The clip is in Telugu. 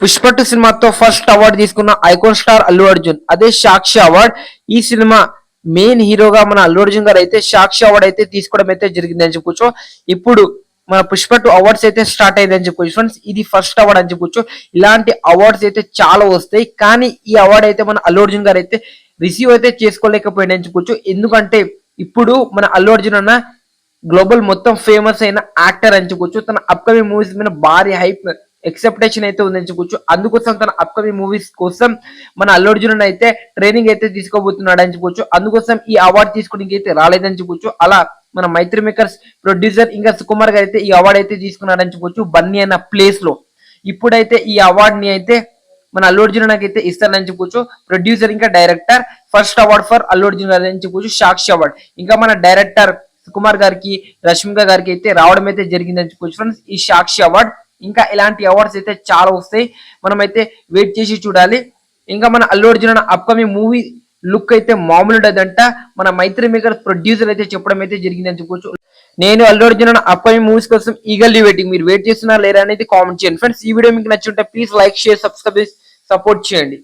పుష్పట్టు సినిమాతో ఫస్ట్ అవార్డు తీసుకున్న ఐకాన్ స్టార్ అల్లు అర్జున్. అదే సాక్షి అవార్డ్. ఈ సినిమా మెయిన్ హీరోగా మన అల్లు అర్జున్ గారు అయితే సాక్షి అవార్డు అయితే తీసుకోవడం అయితే జరిగింది అని చెప్పుకోవచ్చు ఇప్పుడు మన పుష్ప టూ అవార్డ్స్ అయితే స్టార్ట్ అయింది అని చెప్పుకోవచ్చు ఫ్రెండ్స్ ఇది ఫస్ట్ అవార్డ్ అని చెప్పుకోవచ్చు ఇలాంటి అవార్డ్స్ అయితే చాలా వస్తాయి. కానీ ఈ అవార్డు అయితే మన అల్లు అర్జున్ గారు అయితే రిసీవ్ అయితే చేసుకోలేకపోయింది అని చెప్పుకోవచ్చు ఎందుకంటే ఇప్పుడు మన అల్లు అర్జున్ అన్న గ్లోబల్ మొత్తం ఫేమస్ అయిన యాక్టర్ అని చెప్పుకోవచ్చు తన అప్కమింగ్ మూవీస్ మీద భారీ హైప్ ఎక్సెప్టేషన్ అయితే ఉందని అందుకోసం తన అప్కమింగ్ మూవీస్ కోసం మన అల్లు అర్జున్ అయితే ట్రైనింగ్ అయితే తీసుకోబోతున్నాడు అని చెప్పుకోవచ్చు అందుకోసం ఈ అవార్డు తీసుకోవడానికి అయితే రాలేదని చెప్పుకోవచ్చు అలా మన మైత్రి మేకర్స్ ప్రొడ్యూసర్ ఇంకా సుకుమార్ గారు అయితే ఈ అవార్డు అయితే తీసుకున్నాడని చెప్పుకోవచ్చు బన్నీ అన్న ప్లేస్లో. ఇప్పుడైతే ఈ అవార్డుని అయితే మన అల్లు అర్జున్ అయితే ఇస్తానని చెప్పుకోవచ్చు ప్రొడ్యూసర్ ఇంకా director first award for Allu Arjun గారు అని చెప్పుకోవచ్చు సాక్షి అవార్డ్ ఇంకా మన డైరెక్టర్ సుకుమార్ గారికి రష్మిక గారికి అయితే రావడం అయితే జరిగిందని చెప్పుకోవచ్చు ఫ్రెండ్స్ ఈ సాక్షి అవార్డ్ ఇంకా ఇలాంటి అవార్డ్స్ అయితే చాలా వస్తాయి. మనమైతే వెయిట్ చేసి చూడాలి. ఇంకా మన Allu Arjun upcoming movie look అయితే మామూలు ఉండదంట మన మైత్రి మేకర్ ప్రొడ్యూసర్ అయితే చెప్పడం అయితే జరిగిందని చెప్పుకోవచ్చు నేను అల్లు అర్జున్ అప్కమింగ్ మూవీస్ కోసం ఈగల్లీ వెయిటింగ్ మీరు వెయిట్ చేస్తున్నారా లేరా అనేది కామెంట్ చేయండి. ఫ్రెండ్స్ ఈ వీడియో మీకు నచ్చుంటే please like share subscribe support చేయండి.